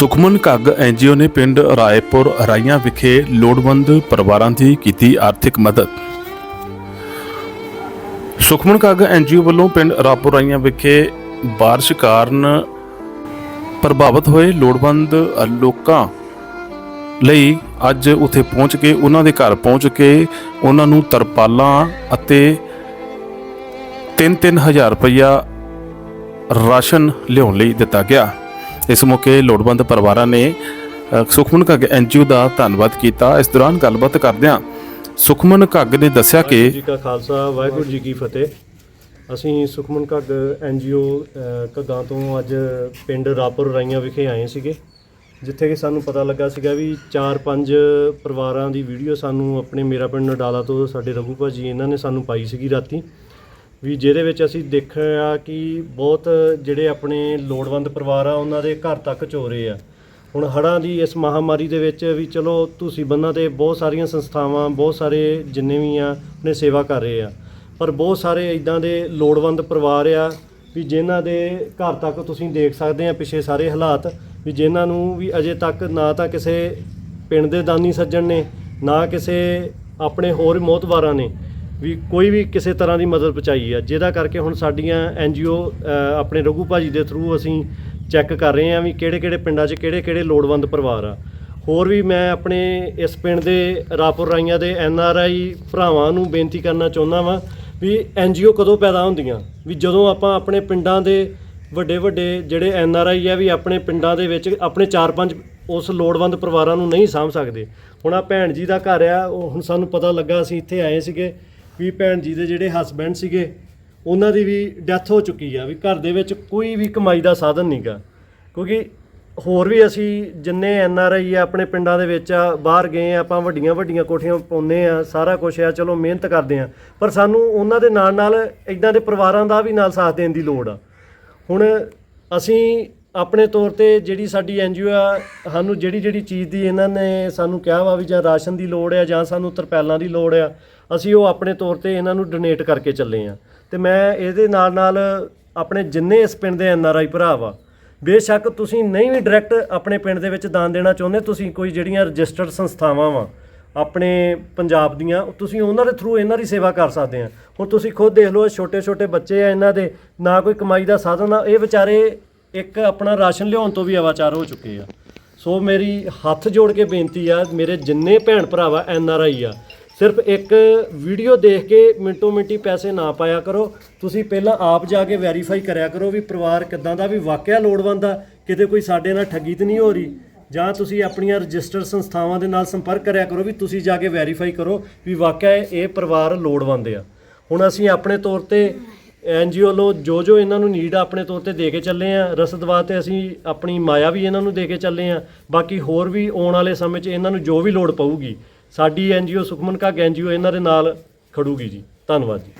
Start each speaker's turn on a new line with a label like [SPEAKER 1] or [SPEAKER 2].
[SPEAKER 1] Sukhman ਕੱਗ NGO ਨੇ ਪਿੰਡ ਰਾਏਪੁਰ ਰਾਈਆਂ ਵਿਖੇ ਲੋੜਵੰਦ ਪਰਿਵਾਰਾਂ ਦੀ ਕੀਤੀ ਆਰਥਿਕ ਮਦਦ। ਸੁਖਮਨ ਕੱਗ ਐਨਜੀਓ ਵੱਲੋਂ ਪਿੰਡ ਰਾਏਪੁਰ ਰਾਈਆਂ ਵਿਖੇ ਬਾਰਿਸ਼ ਕਾਰਨ ਪ੍ਰਭਾਵਿਤ ਹੋਏ ਲੋੜਵੰਦ ਲੋਕਾਂ ਲਈ ਅੱਜ ਉੱਥੇ ਪਹੁੰਚ ਕੇ, ਉਹਨਾਂ ਦੇ ਘਰ ਪਹੁੰਚ ਕੇ ਉਹਨਾਂ ਨੂੰ ਤਰਪਾਲਾਂ ਅਤੇ 3-3000 ਰੁਪਇਆ ਰਾਸ਼ਨ ਲਿਆਉਣ ਲਈ ਦਿੱਤਾ ਗਿਆ। ਇਸ ਮੌਕੇ ਲੋੜਵੰਦ ਪਰਿਵਾਰਾਂ ਨੇ ਸੁਖਮਨ ਘੱਗ ਐਨਜੀਓ ਦਾ ਧੰਨਵਾਦ ਕੀਤਾ। ਇਸ ਦੌਰਾਨ ਗੱਲਬਾਤ ਕਰਦਿਆਂ ਸੁਖਮਨ ਘੱਗ ਨੇ ਦੱਸਿਆ ਕਿ
[SPEAKER 2] ਜੀ ਕਾ ਖਾਲਸਾ, ਵਾਹਿਗੁਰੂ ਜੀ ਕੀ ਫਤਿਹ। ਅਸੀਂ ਸੁਖਮਨ ਘੱਗ ਐਨਜੀਓ ਘੱਗਾਂ ਤੋਂ ਅੱਜ ਪਿੰਡ ਰਾਪੁਰ ਰਾਈਆਂ ਵਿਖੇ ਆਏ ਸੀਗੇ, ਜਿੱਥੇ ਕਿ ਸਾਨੂੰ ਪਤਾ ਲੱਗਾ ਸੀਗਾ ਵੀ 4-5 ਪਰਿਵਾਰਾਂ ਦੀ ਵੀਡੀਓ ਸਾਨੂੰ ਆਪਣੇ ਮੇਰਾ ਪਿੰਡ ਨਡਾਲਾ ਤੋਂ, ਸਾਡੇ ਰਘੂ ਭਾਜੀ ਇਹਨਾਂ ਨੇ ਸਾਨੂੰ ਪਾਈ ਸੀਗੀ ਰਾਤੀ। ਵੀ ਜਿਹਦੇ ਵਿੱਚ ਅਸੀਂ ਦੇਖਿਆ ਕਿ ਬਹੁਤ ਜਿਹੜੇ ਆਪਣੇ ਲੋੜਵੰਦ ਪਰਿਵਾਰ ਆ, ਉਹਨਾਂ ਦੇ ਘਰ ਤੱਕ ਚੋਰੇ ਆ। ਹੁਣ ਹੜ੍ਹਾਂ ਦੀ ਇਸ ਮਹਾਮਾਰੀ ਦੇ ਵਿੱਚ ਵੀ ਚਲੋ ਤੁਸੀਂ ਬੰਨਾਂ ਤੇ ਬਹੁਤ ਸਾਰੀਆਂ ਸੰਸਥਾਵਾਂ, ਬਹੁਤ ਸਾਰੇ ਜਿੰਨੇ ਵੀ ਆ ਆਪਣੇ ਸੇਵਾ ਕਰ ਰਹੇ ਆ। ਪਰ ਬਹੁਤ ਸਾਰੇ ਇਦਾਂ ਦੇ ਲੋੜਵੰਦ ਪਰਿਵਾਰ ਆ ਵੀ ਜਿਨ੍ਹਾਂ ਦੇ ਘਰ ਤੱਕ ਤੁਸੀਂ ਦੇਖ ਸਕਦੇ ਆ ਪਿਛੇ ਸਾਰੇ ਹਾਲਾਤ, ਵੀ ਜਿਨ੍ਹਾਂ ਨੂੰ ਵੀ ਅਜੇ ਤੱਕ ਨਾ ਤਾਂ ਕਿਸੇ ਪਿੰਡ ਦੇ ਦਾਨੀ ਸੱਜਣ ਨੇ, ਨਾ ਕਿਸੇ ਆਪਣੇ ਹੋਰ ਮੋਹਤਵਾਰਾਂ ਨੇ ਵੀ ਕੋਈ ਵੀ ਕਿਸੇ ਤਰ੍ਹਾਂ ਦੀ ਮਦਦ ਪਹੁੰਚਾਈ ਆ, ਜਿਹਦਾ ਕਰਕੇ ਹੁਣ ਸਾਡੀਆਂ ਐਨਜੀਓ ਆਪਣੇ ਰਘੂ ਭਾਜੀ ਦੇ ਥਰੂ ਅਸੀਂ ਚੈੱਕ ਕਰ ਰਹੇ ਹਾਂ ਵੀ ਕਿਹੜੇ ਕਿਹੜੇ ਪਿੰਡਾਂ 'ਚ ਕਿਹੜੇ ਕਿਹੜੇ ਲੋੜਵੰਦ ਪਰਿਵਾਰ ਆ। ਹੋਰ ਵੀ ਮੈਂ ਆਪਣੇ ਇਸ ਪਿੰਡ ਦੇ ਰਾਪੁਰ ਰਾਈਆਂ ਦੇ ਐਨ ਆਰ ਆਈ ਭਰਾਵਾਂ ਨੂੰ ਬੇਨਤੀ ਕਰਨਾ ਚਾਹੁੰਦਾ ਵਾਂ ਵੀ ਐਨਜੀਓ ਕਦੋਂ ਪੈਦਾ ਹੁੰਦੀਆਂ? ਵੀ ਜਦੋਂ ਆਪਾਂ ਆਪਣੇ ਪਿੰਡਾਂ ਦੇ ਵੱਡੇ ਵੱਡੇ ਜਿਹੜੇ ਐਨ ਆਰ ਆਈ ਆ ਵੀ ਆਪਣੇ ਪਿੰਡਾਂ ਦੇ ਵਿੱਚ ਆਪਣੇ 4-5 ਉਸ ਲੋੜਵੰਦ ਪਰਿਵਾਰਾਂ ਨੂੰ ਨਹੀਂ ਸਾਂਭ ਸਕਦੇ। ਹੁਣ ਆ ਭੈਣ ਜੀ ਦਾ ਘਰ ਆ, ਉਹ ਹੁਣ ਸਾਨੂੰ ਪਤਾ ਲੱਗਾ ਅਸੀਂ ਇੱਥੇ ਆਏ ਸੀਗੇ। ਵੀ ਭੈਣ ਜੀ ਦੇ ਜਿਹੜੇ ਹਸਬੈਂਡ ਸੀਗੇ, ਉਹਨਾਂ ਦੀ ਵੀ ਡੈਥ ਹੋ ਚੁੱਕੀ ਆ, ਵੀ ਘਰ ਦੇ ਵਿੱਚ ਕੋਈ ਵੀ ਕਮਾਈ ਦਾ ਸਾਧਨ ਨਹੀਂਗਾ ਕਿਉਂਕਿ ਹੋਰ ਵੀ ਅਸੀਂ ਜਿੰਨੇ ਐਨ ਆਰ ਆਈ ਆ, ਆਪਣੇ ਪਿੰਡਾਂ ਦੇ ਵਿੱਚ ਆ, ਬਾਹਰ ਗਏ ਆ, ਆਪਾਂ ਵੱਡੀਆਂ ਵੱਡੀਆਂ ਕੋਠੀਆਂ ਪਾਉਂਦੇ ਆ, ਸਾਰਾ ਕੁਝ ਆ, ਚਲੋ ਮਿਹਨਤ ਕਰਦੇ ਆ। ਪਰ ਸਾਨੂੰ ਉਹਨਾਂ ਦੇ ਨਾਲ ਨਾਲ ਇਦਾਂ ਦੇ ਪਰਿਵਾਰਾਂ ਦਾ ਵੀ ਨਾਲ ਸਾਥ ਦੇਣ ਦੀ ਲੋੜ ਆ। ਹੁਣ ਅਸੀਂ ਆਪਣੇ ਤੌਰ ਤੇ ਜਿਹੜੀ ਸਾਡੀ ਐਨਜੀਓ ਆ, ਸਾਨੂੰ ਜਿਹੜੀ ਜਿਹੜੀ ਚੀਜ਼ ਦੀ ਇਹਨਾਂ ਨੇ ਸਾਨੂੰ ਕਿਹਾ ਵਾ ਵੀ ਜਾਂ ਰਾਸ਼ਨ ਦੀ ਲੋੜ ਆ ਜਾਂ ਸਾਨੂੰ ਤਰਪੈਲਾਂ ਦੀ ਲੋੜ ਆ, ਅਸੀਂ ਉਹ ਆਪਣੇ ਤੌਰ ਤੇ ਇਹਨਾਂ ਨੂੰ ਡੋਨੇਟ ਕਰਕੇ ਚੱਲੇ ਆ। ਤੇ ਮੈਂ ਇਹਦੇ ਨਾਲ ਨਾਲ ਆਪਣੇ ਜਿੰਨੇ ਇਸ ਪਿੰਡ ਦੇ ਐਨਆਰਆਈ ਭਰਾ ਵਾ, ਬੇਸ਼ੱਕ ਤੁਸੀਂ ਨਹੀਂ ਵੀ ਡਾਇਰੈਕਟ ਆਪਣੇ ਪਿੰਡ ਦੇ ਵਿੱਚ ਦਾਨ ਦੇਣਾ ਚਾਹੁੰਦੇ, ਤੁਸੀਂ ਕੋਈ ਜਿਹੜੀਆਂ ਰਜਿਸਟਰਡ ਸੰਸਥਾਵਾਂ ਵਾ, ਆਪਣੇ ਪੰਜਾਬ ਦੀਆਂ, ਤੁਸੀਂ ਉਹਨਾਂ ਦੇ ਥਰੂ ਇਹਨਾਂ ਦੀ ਸੇਵਾ ਕਰ ਸਕਦੇ ਆ। ਹੁਣ ਤੁਸੀਂ ਖੁਦ ਦੇਖ ਲਓ ਛੋਟੇ ਛੋਟੇ ਬੱਚੇ ਆ ਇਹਨਾਂ ਦੇ, ਨਾ ਕੋਈ ਕਮਾਈ ਦਾ ਸਾਧਨ ਆ, ਇਹ ਵਿਚਾਰੇ ਇੱਕ ਆਪਣਾ ਰਾਸ਼ਨ ਲਿਆਉਣ ਤੋਂ ਵੀ ਆਵਾਚਾਰ ਹੋ ਚੁੱਕੇ ਆ। ਸੋ ਮੇਰੀ ਹੱਥ ਜੋੜ ਕੇ ਬੇਨਤੀ ਆ, ਮੇਰੇ ਜਿੰਨੇ ਭੈਣ ਭਰਾਵਾ ਐਨ ਆਰ ਆਈ ਆ, ਸਿਰਫ ਇੱਕ ਵੀਡੀਓ ਦੇਖ ਕੇ ਮਿੰਟੋ ਮਿੰਟੀ ਪੈਸੇ ਨਾ ਪਾਇਆ ਕਰੋ। ਤੁਸੀਂ ਪਹਿਲਾਂ ਆਪ ਜਾ ਕੇ ਵੈਰੀਫਾਈ ਕਰਿਆ ਕਰੋ ਵੀ ਪਰਿਵਾਰ ਕਿੱਦਾਂ ਦਾ ਵੀ ਵਾਕਿਆ ਲੋੜਵੰਦ ਆ, ਕਿਤੇ ਕੋਈ ਸਾਡੇ ਨਾਲ ਠੱਗੀ ਤਾਂ ਨਹੀਂ ਹੋ ਰਹੀ। ਜਾਂ ਤੁਸੀਂ ਆਪਣੀਆਂ ਰਜਿਸਟਰ ਸੰਸਥਾਵਾਂ ਦੇ ਨਾਲ ਸੰਪਰਕ ਕਰਿਆ ਕਰੋ ਵੀ ਤੁਸੀਂ ਜਾ ਕੇ ਵੈਰੀਫਾਈ ਕਰੋ ਵੀ ਵਾਕਿਆ ਇਹ ਪਰਿਵਾਰ ਲੋੜਵੰਦ ਆ। ਹੁਣ ਅਸੀਂ ਆਪਣੇ ਤੌਰ ਤੇ ਐਨਜੀਓ ਵੱਲੋਂ ਜੋ ਜੋ ਇਹਨਾਂ ਨੂੰ ਨੀਡ ਆਪਣੇ ਤੌਰ ਤੇ ਦੇ ਕੇ ਚੱਲੇ ਆ ਰਸਦਵਾ ਤੇ ਅਸੀਂ ਆਪਣੀ ਮਾਇਆ ਵੀ ਇਹਨਾਂ ਨੂੰ ਦੇ ਕੇ ਚੱਲੇ ਆ। ਬਾਕੀ ਹੋਰ ਵੀ ਆਉਣ ਵਾਲੇ ਸਮੇਂ 'ਚ ਇਹਨਾਂ ਨੂੰ ਜੋ ਵੀ ਲੋੜ ਪਊਗੀ, ਸਾਡੀ ਐਨਜੀਓ ਸੁਖਮਨ ਕਾ ਐਨਜੀਓ ਇਹਨਾਂ ਦੇ ਨਾਲ ਖੜੂਗੀ ਜੀ। ਧੰਨਵਾਦ ਜੀ।